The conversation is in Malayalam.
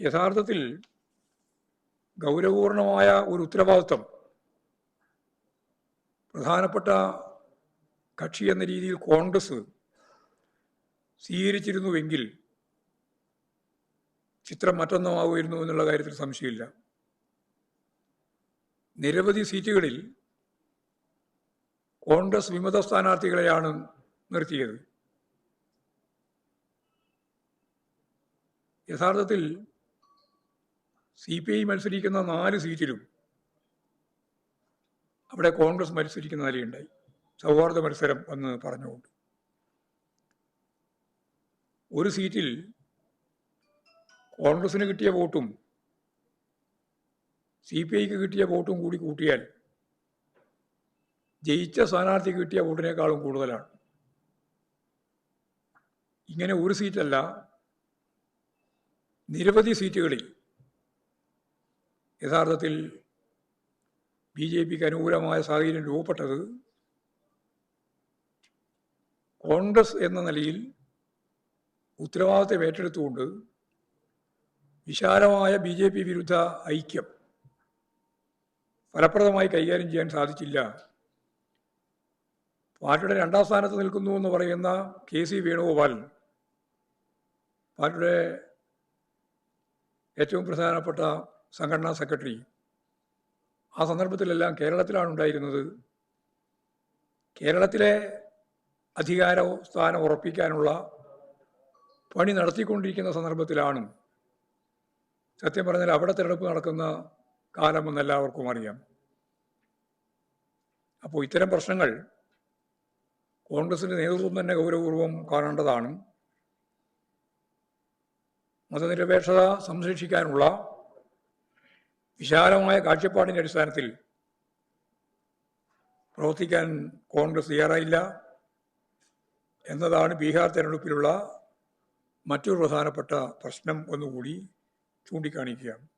യഥാർത്ഥത്തിൽ ഗൗരവപൂർണമായ ഒരു ഉത്തരവാദിത്വം പ്രധാനപ്പെട്ട കക്ഷി എന്ന രീതിയിൽ കോൺഗ്രസ് സ്വീകരിച്ചിരുന്നുവെങ്കിൽ ചിത്രം മറ്റൊന്നുമാവുമായിരുന്നു എന്നുള്ള കാര്യത്തിൽ സംശയമില്ല. നിരവധി സീറ്റുകളിൽ കോൺഗ്രസ് വിമത സ്ഥാനാർത്ഥികളെയാണ് നിർത്തിയത്. യഥാർത്ഥത്തിൽ സി പി ഐ മത്സരിക്കുന്ന നാല് സീറ്റിലും അവിടെ കോൺഗ്രസ് മത്സരിക്കുന്ന നിലയുണ്ടായി സൗഹാർദ്ദ മത്സരം എന്ന് പറഞ്ഞുകൊണ്ട്. ഒരു സീറ്റിൽ കോൺഗ്രസിന് കിട്ടിയ വോട്ടും സി പി ഐക്ക് കിട്ടിയ വോട്ടും കൂടി കൂട്ടിയാൽ ജയിച്ച സ്ഥാനാർത്ഥിക്ക് കിട്ടിയ വോട്ടിനേക്കാളും കൂടുതലാണ്. ഇങ്ങനെ ഒരു സീറ്റല്ല നിരവധി സീറ്റുകളിൽ യഥാർത്ഥത്തിൽ ബി ജെ പിക്ക് അനുകൂലമായ സാഹചര്യം രൂപപ്പെട്ടത് കോൺഗ്രസ് എന്ന നിലയിൽ ഉത്തരവാദിത്തം ഏറ്റെടുത്തുകൊണ്ട് വിശാലമായ ബി ജെ പി വിരുദ്ധ ഐക്യം ഫലപ്രദമായി കൈകാര്യം ചെയ്യാൻ സാധിച്ചില്ല. പാർട്ടിയുടെ രണ്ടാം സ്ഥാനത്ത് നിൽക്കുന്നു എന്ന് പറയുന്ന കെ സി വേണുഗോപാൽ പാർട്ടിയുടെ ഏറ്റവും പ്രധാനപ്പെട്ട സംഘടനാ സെക്രട്ടറി. ആ സന്ദർഭത്തിലെല്ലാം കേരളത്തിലാണ് ഉണ്ടായിരുന്നത് കേരളത്തിലെ അധികാര സ്ഥാനം ഉറപ്പിക്കാനുള്ള പണി നടത്തിക്കൊണ്ടിരിക്കുന്ന സന്ദർഭത്തിലാണ്. സത്യം പറഞ്ഞാൽ അവിടെ തിരഞ്ഞെടുപ്പ് നടക്കുന്ന കാലമെന്ന് എല്ലാവർക്കും അറിയാം. അപ്പോൾ ഇത്തരം പ്രശ്നങ്ങൾ കോൺഗ്രസിന്റെ നേതൃത്വം തന്നെ ഗൗരവപൂർവം കാണേണ്ടതാണ്. മതനിരപേക്ഷത സംരക്ഷിക്കാനുള്ള വിശാലമായ കാഴ്ചപ്പാടിന്റെ അടിസ്ഥാനത്തിൽ പ്രവർത്തിക്കാൻ കോൺഗ്രസ് തയ്യാറായില്ല എന്നതാണ് ബീഹാർ തെരഞ്ഞെടുപ്പിലുള്ള മറ്റൊരു പ്രധാനപ്പെട്ട പ്രശ്നം ഒന്നുകൂടി ചൂണ്ടിക്കാണിക്കുകയാണ്.